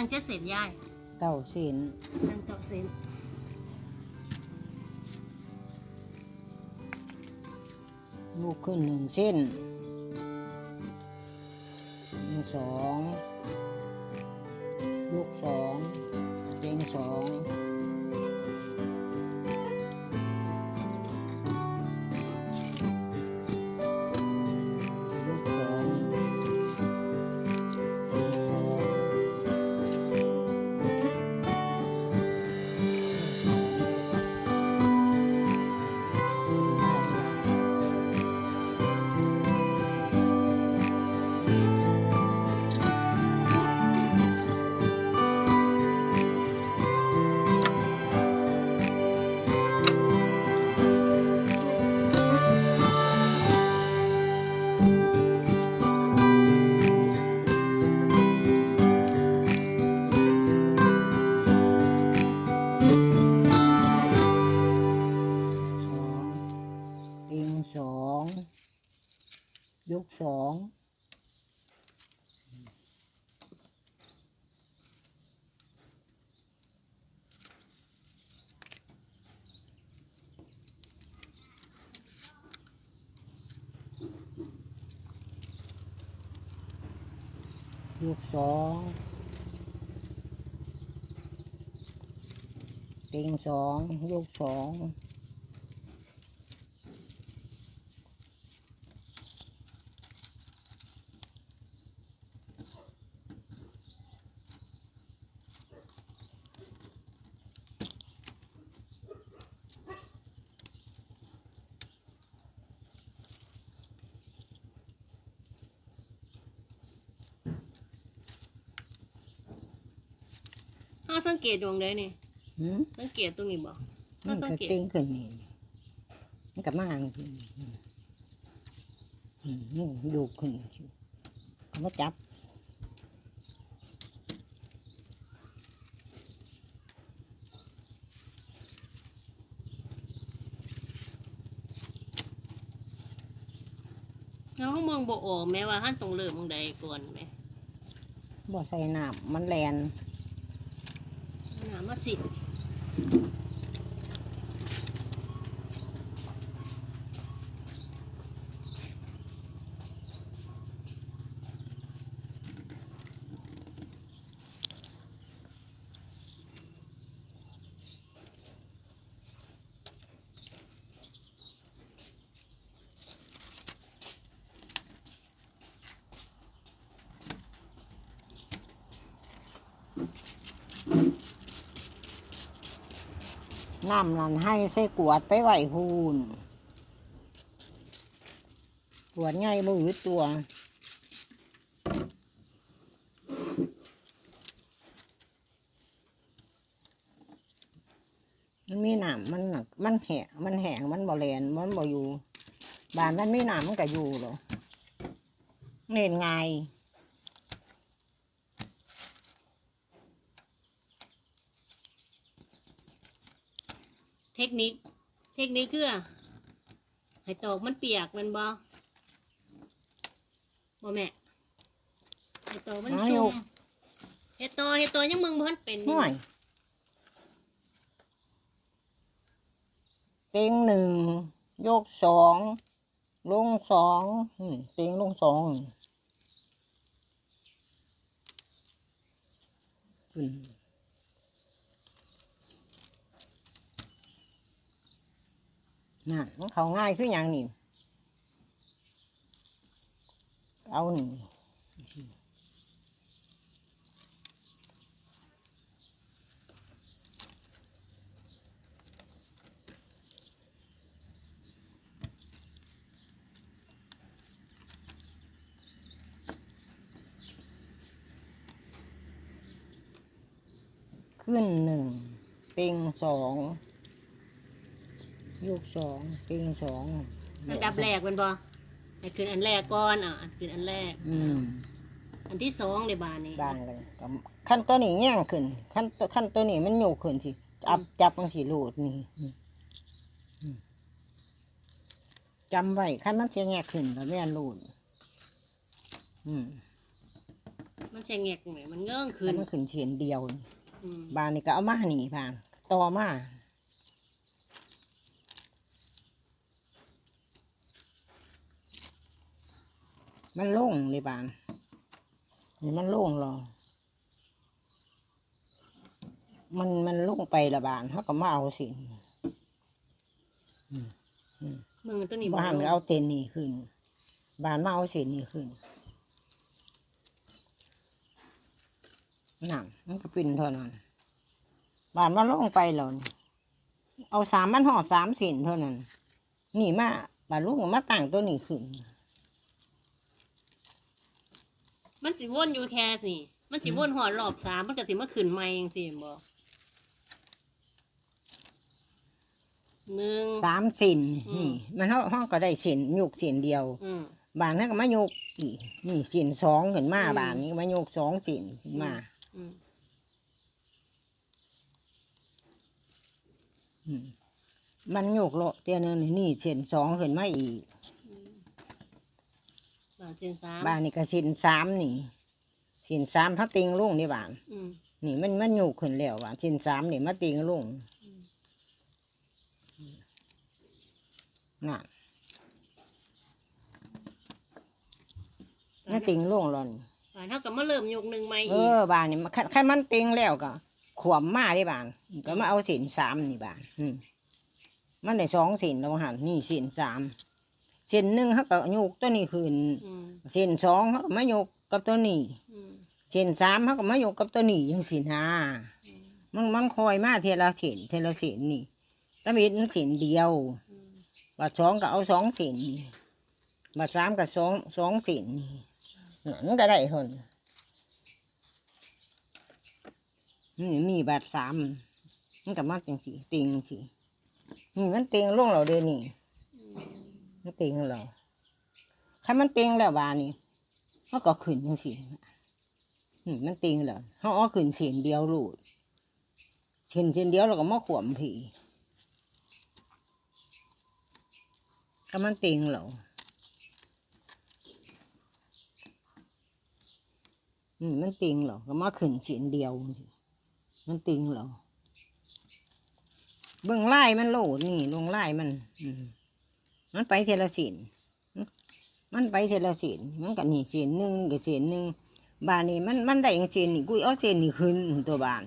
ตั้งเจ็ดเศษยายเก้าเส้นตั้งเก้าเศษลูกขึ้นหนึ่งเส้นหนึ่งสองลูกสองเต็งสอง ยกสองเต็งสองยกสอง ตดวงได้นี่หืมสังเกตตรงนี้บ่มัถ้านสังก็เกตติ้งขึ้นนี่มันก็มาอย่างนี้อืมนี่ดูขึ้นสิเขามาจับแล้วเขามองบ่ออกแม้ว่าท่านตรงเริ่มมองใดก่อนไหมบ่ใส่น้ำมันแลน หนา น้ำนั่นให้ใส่กวดไปไหวพูนกวดง่ายมือตัวมันมีน้ำมันน่ะมันแหงมันแหงมันบ่แลนมันบ่อยู่บ้านมันมีน้ำมันก็อยู่หรอเล่นไง เทคนิค เทคนิคคือให้ตอกมันเปียกแมันบ่บ่แม่ให้ตอกมันชุ่มเฮ็ดต่อเฮ็ดต่อยังมึงบ่ทันเป็นห่วยเต็งหนึ่งยกสองลงสองอืมเต็งลงสองขึ้ นน่ะมันเขาง่ายคืออย่างนี้เอาหนึ่งขึ้นหนึ่งเต็งสอง ยกสองเต็งสองอันดับแรกแมันบ่ให้ขึ้นอันแรกก่อนอะอันขึ้นอันแรก อืมอันที่สองในบานนี้บางเลยกับขั้นตัวนี้แย่งขึ้นขั้นตัวขั้นตัวนี้มันโยกขึ้นสิจับจับมันสิรูดนี่นี่อืมจำไว้ขั้นมันเสียแง่ขึ้นแล้วแม่นรูดอืมมันใช่แงกไหนมันเงื่องคืขึ้อนมันขึ้นเฉียนเดียวนี่อืมบานนี่ก็เอามาหนีบานต่อมา มันโล่งเลยบานนี่มันโล่งรอมันมันโล่งไปละบานเขาก็มาเอาสิมึงตัวนี้บ้านก็เอาเต็นนี่ขึ้น บานมาเอาเศษนี่ขึ้นนั่นมันก็เป็นเท่านั้น บานมาลงไปแล้วนี่เอาสามมันหอดสามเส้นเท่านั้น นี่มาบานลูกก็มาตั้งตัวนี้ขึ้น มันสิวนอยู่แค่สิมันสิวนหอดรอบสามมันก็สิมาขึ้นใหม่จังซี่บ่หนึ่ง สามเส้นอืม นี่ มันห้องห้องก็ได้เส้นยกเส้นเดียว อืม บานนั้นก็มายกอีกนี่เส้นสองขึ้นมาอืม บานนี้ก็มายกสองเส้นขึ้นมาอืมอืมมันโยกโลเตียนึงนี่นี่เส้นสองขึ้นมาอีกอืมบาท เส้นสามบ้านนี่ก็เส้นสามนี่เส้นสามพัดติงลงนี่บ้านอืมนี่มันมันโยกขึ้นแล้วบ้านเส้นสามนี่มาติงลงอืมน่ะมาติงลงแล้วนี่บาทเท่ากับมาเริ่มยกหนึ่งใหม่เออีกอบ้านนี่มันคันคันมันติงแล้วก็ ขวมมาได้บ้านก็มาเอาเส้นสามนี่บ้านอืมมันได้สองเส้นแล้วหันนี่เส้นสาม เส้นหนึ่งเขาก็โยกตัวนี้ขึ้นอืมเส้นสองเขาก็มาโยกกับตัวนี้อืมเส้นสามเขาก็มาโยกกับตัวนี้ยังสินะอืมมันมันคอยมาเทละเส้นเทละเส้นนี่ตะมิดมันเส้นเดียว อืมบาทสองก็เอาสองเส้นนี่บาทสามก็สองสองเส้นนี่นั่นก็ได้คนนี่มีบาทสามมันก็มาจังสีติงสินี่มันติงลงเราเดยวนี่อืม มันติงเราถ้ามันเติงแล้วบานี่มันก็ขึ้นจังสีนี่มันติงแล้วเขาเอาขึ้นเส้นเดียวหลูดเส้นเส้นเดียวเราก็มาขวมผีก็มันติงเหรออืมมันติงเหรอก็มาขึ้นเสียนเดียว มันติงเหรอเบื้องไล่มันโหลดนี่ลงไล่มัน อืม มันไปเทละสินมันไปเทละสินมันก็นี่เสียนหนึ่งกับเสียนหนึ่งบานนี่มันมันได้อย่างเสียนนี่กูเอาเสียนนี่ขึ้นตัวบาน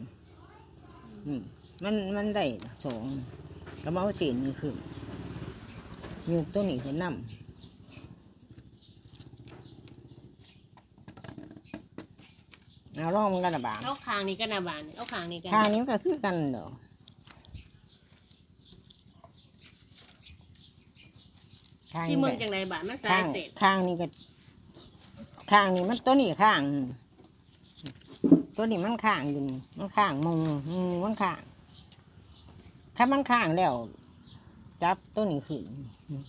อืมมันมันได้สองก็มาเอาเสียนนี่ขึ้นยกตัวนี้ขึ้นนำเอาล่องมันกันนะบางเอาคางนี้กันนะบานเอาคางนี้กันทางนี้มันก็คือกันเด้อ ข้างที่เมืองนี้จังไรบานมันสาข้ายงเสร็จข้างนี้ก็ ข้างนี้มันตัวนี้ข้าง ตัวนี้มันข้างอยู่นี่มันข้างมุงอืมมันข้างถ้ามันข้างแล้ว จับตัวนี้ขึ้นอืม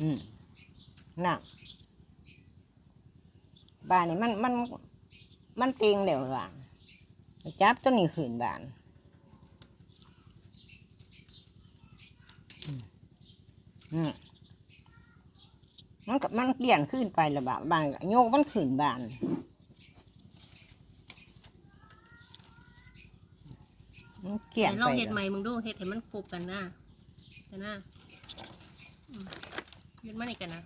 อืมน่ะบ้านนี่มันมัน มันเตียงแล้วว่ะจับตัวนี้ขึ้นบ้านอืมอื มมันก็มันเปลี่ยนขึ้นไปและบ้านบ้านก็โยกมันขึ้นบ้านมันเกลี่ยนแต่ไปลองเฮ็ดแล้วใหม่มึงดูเฮ็ดให้มันครบกันนะกันนะอืมเฮ็ดมานี่กันนะ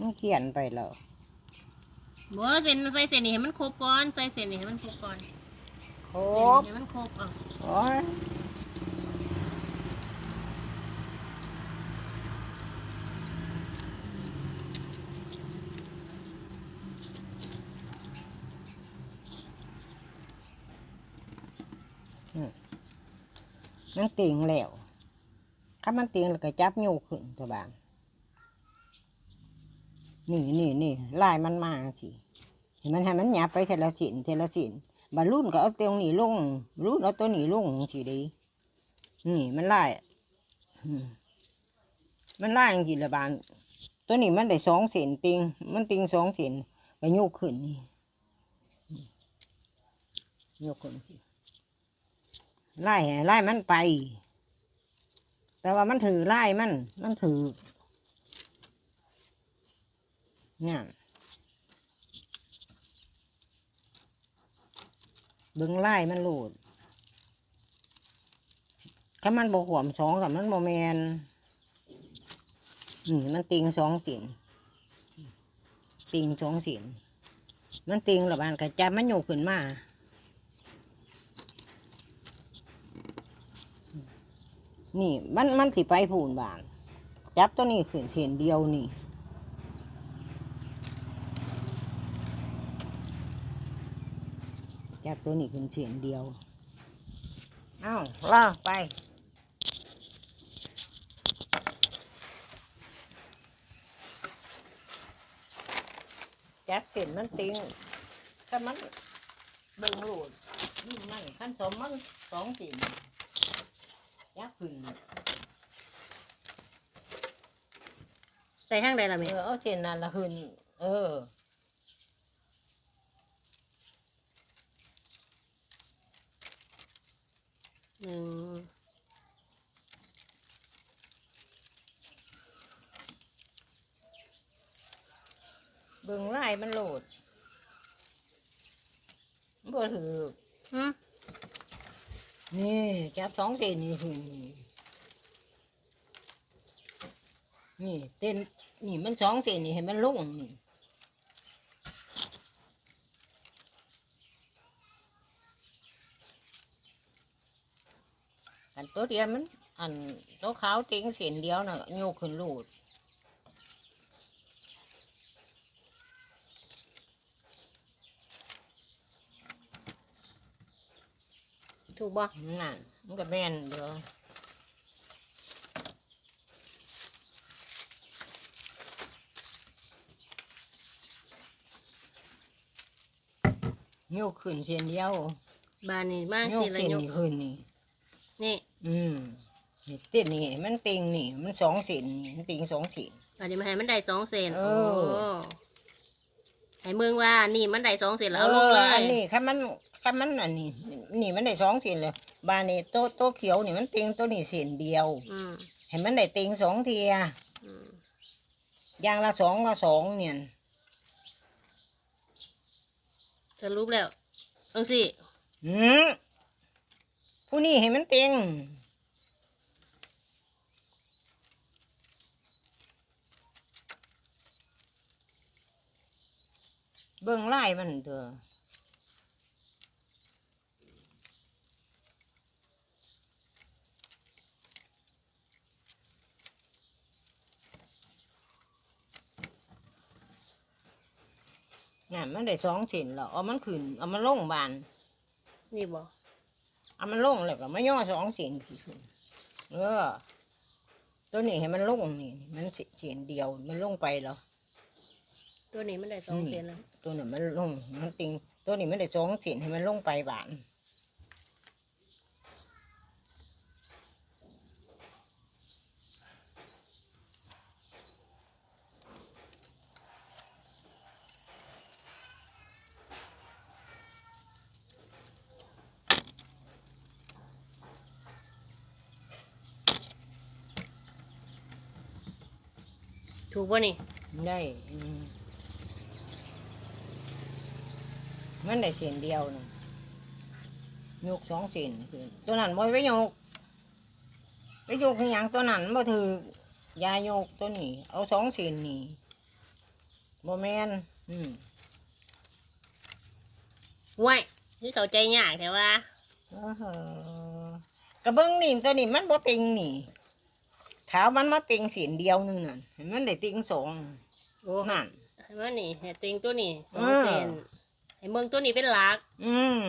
มันเขียนไปแล้วบ่เส้นใส่เส้นนี้ให้มันครบก่อนใส่เส้นนี้ให้มันครบก่อนครเส้นบนี้ให้มันครบเอะ โอ้ย มันติงแล้วถ้ามันติงแล้วก็จับโยกขึ้นตัวบานนี่นี่นี่ลายมันมาสิเห็นมันให้มันหยับไปเทละสินเทละสินบรรลุนก็เอาตัวนี้ลงรุ่นเอาตัวนี้ลงสิดี นี่มันลายมันลายจริงๆละบานตัวนี้มันได้สองเซนติง มันติงสองเซนก็โยกขึ้นนี่โยกขึ้นสิ ไล่ไล่มันไป แต่ว่ามันถือไล่มัน มันถือ เนี่ยเบิ่งไล่มันโหลดถ้ามันบ่หวมสองกับมันบ่แมนนี่มันติงสองสินติงสองสินมันติงหรือบ้านกระจับมันโยกขึ้นมา นี่มันมันสิไปผูนบาน จับตัวนี้ขึ้นเส้นเดียวนี่จับตัวนี้ขึ้นเส้นเดียวเอาล่าไปจับเส้นมันติงถ้ามันเบิ่งหลุดนี่มันขั้นสมมันสองเส้น จับขึ้นใส่ทางใดล่ะเอแม่อเอาเส้นนั่นละขึ้นเออหนึ่งเบิ่งไล่มันโหลดบ่ถือหืม นี่จับสองเส้นนี่นี่เต้นนี่มันสองเส้นนี่ให้มันลงนี่อันตัวเดียวมันอันตัวขาวติงเส้นเดียวน่ะโยกขึ้นโหลด ถูกบ่นั่นมันก็แม่นเด้อโยกขึ้นเส้นเดียวบานนี่มากโยสิกละเส้นยกนี่ขึ้นนี่ นี่อืมนี่ติดนี่ มันติงนี่ มันสองเส้นนี่ มันติงสองเส้น บานนี้มาให้มันได้สองเซนเอโอ้อ ให้เมืองว่านี่มันได้สองเซนแล้วเอาลงเลออยอันนี้คันมัน คันมันอันนี้นี่มันได้สองเส้นเลยบานนี้โตะโตะเขียวนี่มันติงตัวนี้เส้นเดียวอืมให้มันได้ติงสองเทียอืมอย่างละสองละสองเนี่ย สรุปแล้วจังสิอืมผู้นี้ให้มันเต็งเบิ่งไล่มันเถอ น่ะมันได้สองเส้นแล้วเอามันขึ้นเอามันลงบานนี่บ่เอามันลงแล้วก็มาย่อสองเสียงขึ้นเออตัวนี้ให้มันลงนี่มันเสียงเดียวมันลงไปแล้วตัวนี้มันได้สองเซนแล้วตัวนี้มันลงมันติงตัวนี้มันได้สองเสียงให้มันลงไปบาน ถูกป่ะนี่ได้อืมมันได้เสียงเดียวนะยกสองเสียงขึ้นตัวนั้นบ่ไปยกไปยกให้หยังตัวนั้นบ่ถือยายกตัวนี้ เอาสองเสียงนี่บ่แม่นอืมห่วยนี่เข้าใจยากแต่ว่าเออ กระเบื้องนี่ตัวนี้มันบ่ติงนี่ขาวมันมาติงเสียนเดียวนึงนั่นเห็นมันได้ติงสองโอ้นั่นให้มันนี่ให้ติงตัวนี้สองเออเซนให้เมืองตัวนี้เป็นหลัก อืม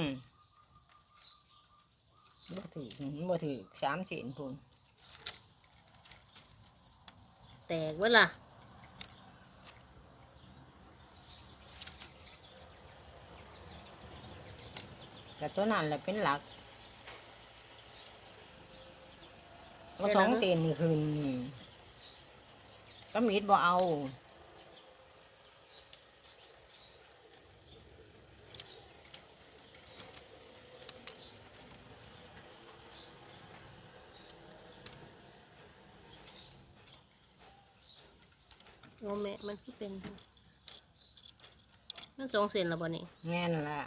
บ่ถือบ่ถือสามเสียนพุ่นแตกเวล่ะแต่ตัวนั้นแหละเป็นหลัก ก็สองเสียนนี่คืนก็มีดบ่เอา โอ้แม่ มันคือเป็น มันสองเซนแล้วบ่นี่แง่นละ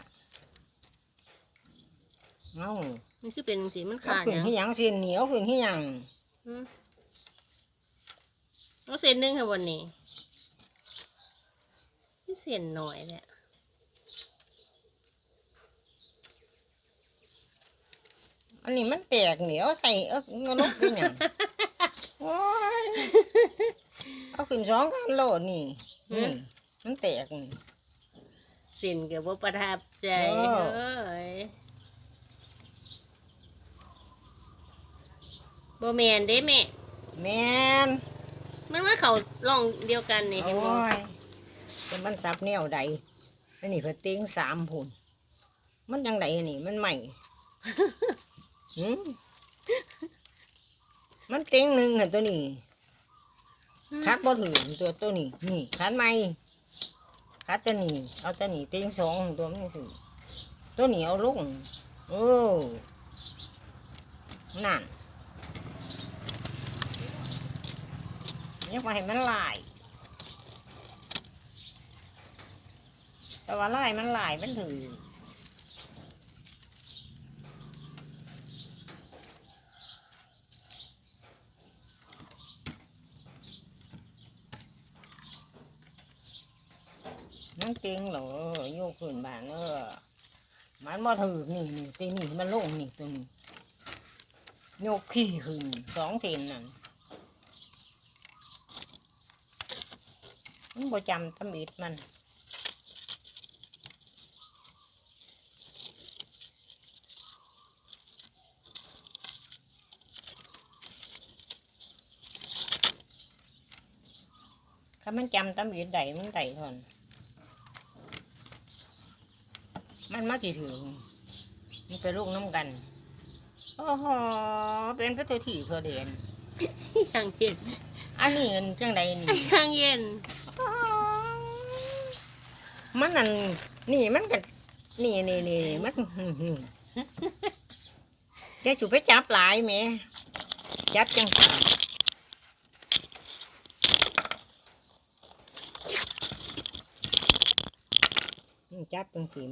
เอ้ามันคือเป็นจังซี่มันเอาขาดขึ้นหยังที่หยังเส้นเหนียวขึ้นที่หยังอืมเอาเส้นหนึงค่ะวันนี้นี่เส้นหน่อยแหละอันนี้มันแตกเหนียวใส่เอิกเงนกเป็นหยังโอ้ยเอาขึ้นสองกันโลดนี่นี่มันแตกนี่ เส้นก็บ่ประทับใจเออ เอ้ย บ่แม่นเด้แม่ แมนมันว่าเขาลองเดียวกันนี่โอ้เห็นบ่ยเป็นมันสับแนวใดอันนี้เพิ่นเต็งสามผุนมันยังไดนี่มันใหม่ หืมมันเต็งหนึ่งอะตัวนี้คัดบ่ถือตัวตัวนี้นี่คัดใหม่คัดตัวนี้เอาตัวนี้เต็งสองตัวมันถือตัวนี้เอาลงโอ้นั่น ยังมาให้มันลาย แต่ว่าลายมันลายมันถือมันเต็งเหรอโยกขึ้นบานเออมันบ่ถือนี่นี่ตีนี่มันลงนี่ตัวนี้โยกขี้ขึ้นสองเซนนั่น มันบ่จำตำอิดมันถ้ามันจำตำอิดใดมันใดทนมันมาสิถึงมันไปลูกน้ำกันโอ้โหเป็นพระตัวถี่เพอเดนยังเย็น อันนี้เงินจังใดนี่ยังเย็น มันนั่นนี่มันก็นี่นี่นี่มันนี่จะ chủ ไปจับหลายแหม่จับจังสิอืมจับจังสี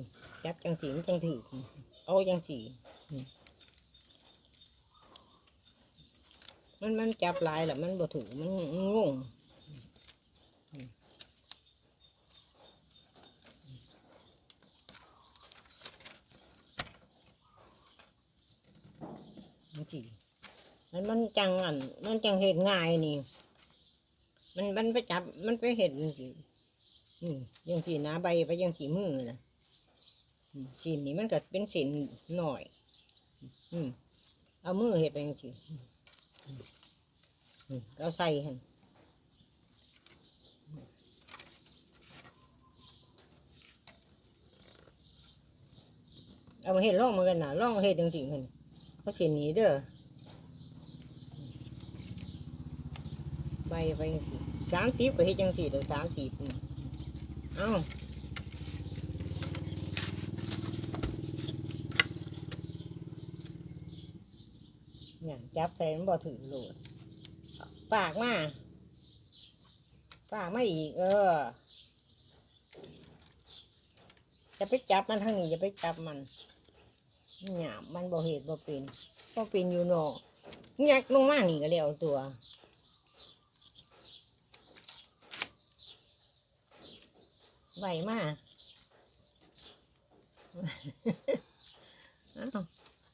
จับจังสีมันจังถือเอาจังสีอื มันมันจับลายแหละมันบ่ถือมันงงมันมันมันจังอันมันจังเห็ดง่ายนี่ มันมันไปจับมันไปเห็ดจังสิอืมยังสีหนาใบไปยังสีมือนะสีนี่มันก็เป็นสินหน่อย อืมเอามือเห็ดไปยังสิอืมอืม เอาใส่หันเอามาเห็ดล่องมากันนะล่องเห็ดจังสิมันเขาเสียหนีเด้อใบไปจังสิสามตีบก็เฮ็ดจังสิเด้อสามตีบเอ้า เนี่ยจับใส่มันบ่ถือโหลดปากมาปากมาอีก เออ จะไปจับมันทางนี้จะไปจับมันเนี่ยมันบ่เหตุบ่เป็นบ่เป็นอยู่เนอกแยกลงมานี่ก็แล้วตัวไหวมาอ้าว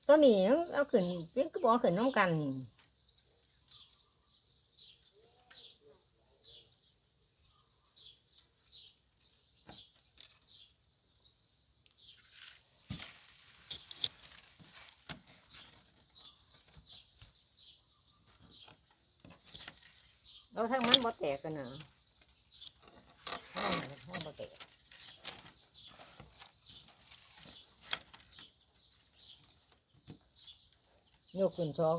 ตัวนี้เอาขึ้นเพียงก็บอกขึ้นน้ำกันเอาทั้งมันบ่แตกกันนะเอาทั้งบ่แตก ยกขึ้นช่อง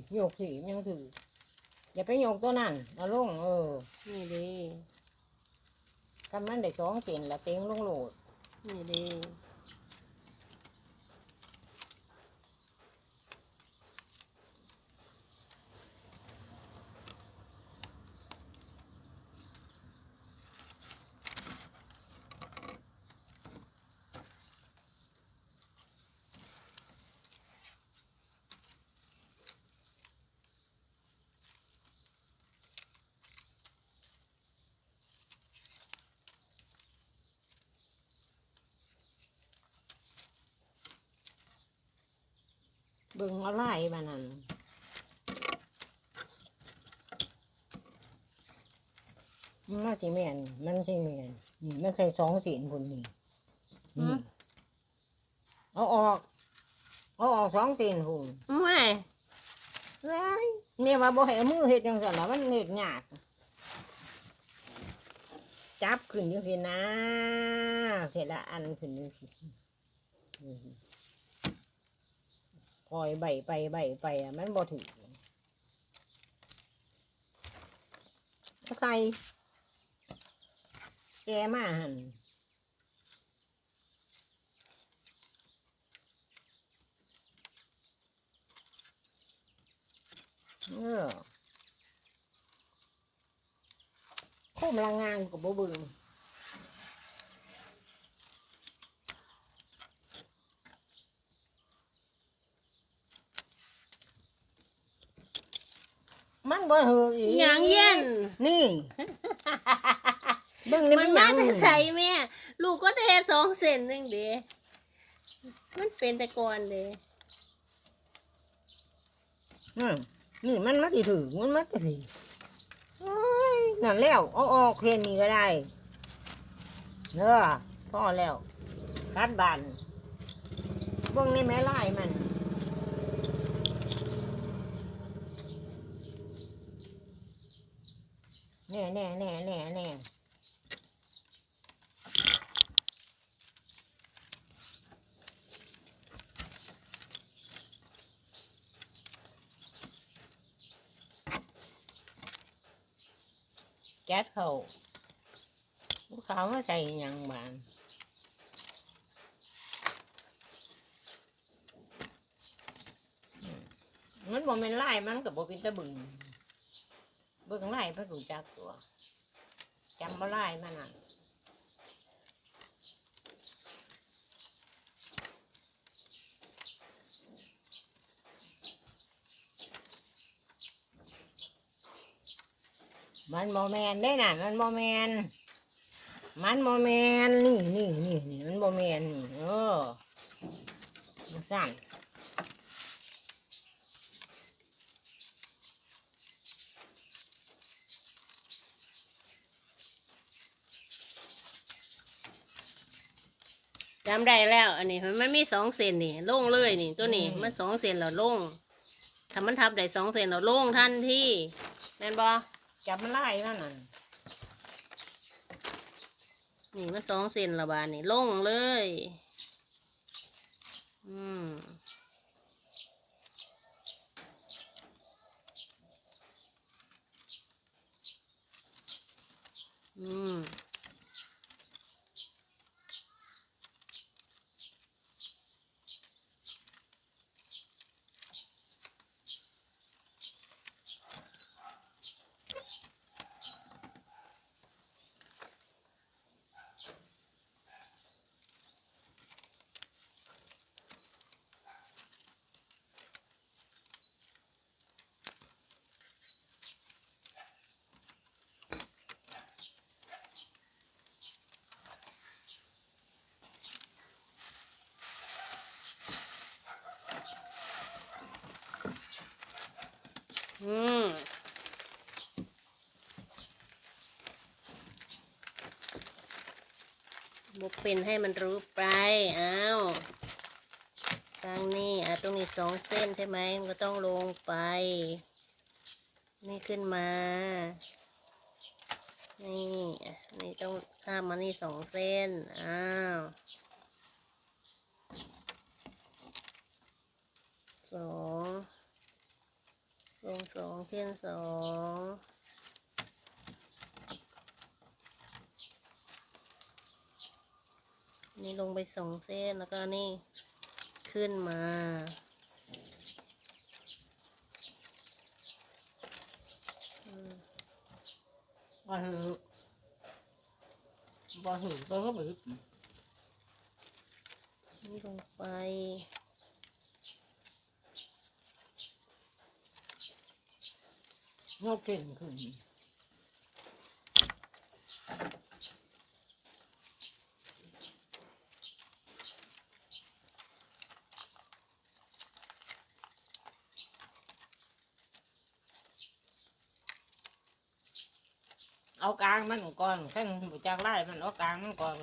กะโยกผีโยกผียังถืออย่าไปโยกตัวนั่นเอาลงเออนี่เด้กำมันได้สองเซนละเต็งลงโหลดนี่เด้ เบิ่งเอาไล่มานั่นมันมาสิแม่นมันสิแม่นนี่มันใส่สองเสีนพุ่นนี่นี่เอาออก เอาออกสองเสีนพุ่นไม่เอ้ยแม่ว่าบ่ให้เอามือเฮ็ดจังซั่นล่ะมันเฮ็ดยากจับขึ้นจังซี่นะเทละอันขึ้นจังซี่ อืมปล่อยใบไปใบไปอะมันบ่ถือใส่แกมาหันเออโคมลังงานกับบ่เบึง มันบ่เหืออีกหยังเย็น นี่เบิ่งนี่มัมันนหมายังแต่ใส่แม่ ลูกก็ได้สองเซนหนึงเด้มันเป็นแต่ก่อนเด้อืมนี่มันมาสิถือมันมาสิถือโอ้ยนั่นแล้วเอาออกแค่นี้ก็ได้เด้อพอแล้วคัดบานเบิ่งนี่แม่ลายมัน แน่แน่แน่แน่แน่แก๊สเขาลูกเขามาใส่หยังบางอืมมันบ่เป็นไล่มันกับบ่เป็นตะบึง เบิ่งไล่พระรูจักตัวจำบ่ไล่มันอะมันโมแมนได้น่ะ มันโมแมน มันโมแมนนี่นี่นี่นี่มันโมแมนนี่เออมันสั่น จำได้แล้ว อันนี้มันมีสองเซนนี่ลงเลยนี่ ตัวนี้อืมมันสองเซนแล้วลงถ้ามันทับได้สองเซนแล้วลงทันทีแม่นบ่จับมันไล่มันน่ะนี่มันสองเซนและบานนี่ลงเลย อืมอืม อืม บุกเป็นให้มันรู้ไปอ้าวทางนี้อะตรงนี้สองเส้นใช่ไหมมันก็ต้องลงไป นี่ขึ้นมา นี่นี่ต้องข้ามมานี่สองเส้นอ้าวสองลงสองเทียนสอง นี่ลงไปสองเส้นแล้วก็นี่ขึ้นมาอืมบ่หือบ่หือตัวก็บึกนี่ลงไป งอกเก่งขึ้น เอากลางมันก่อนแข้งบุจากไล่มันเอากลางมันก่อน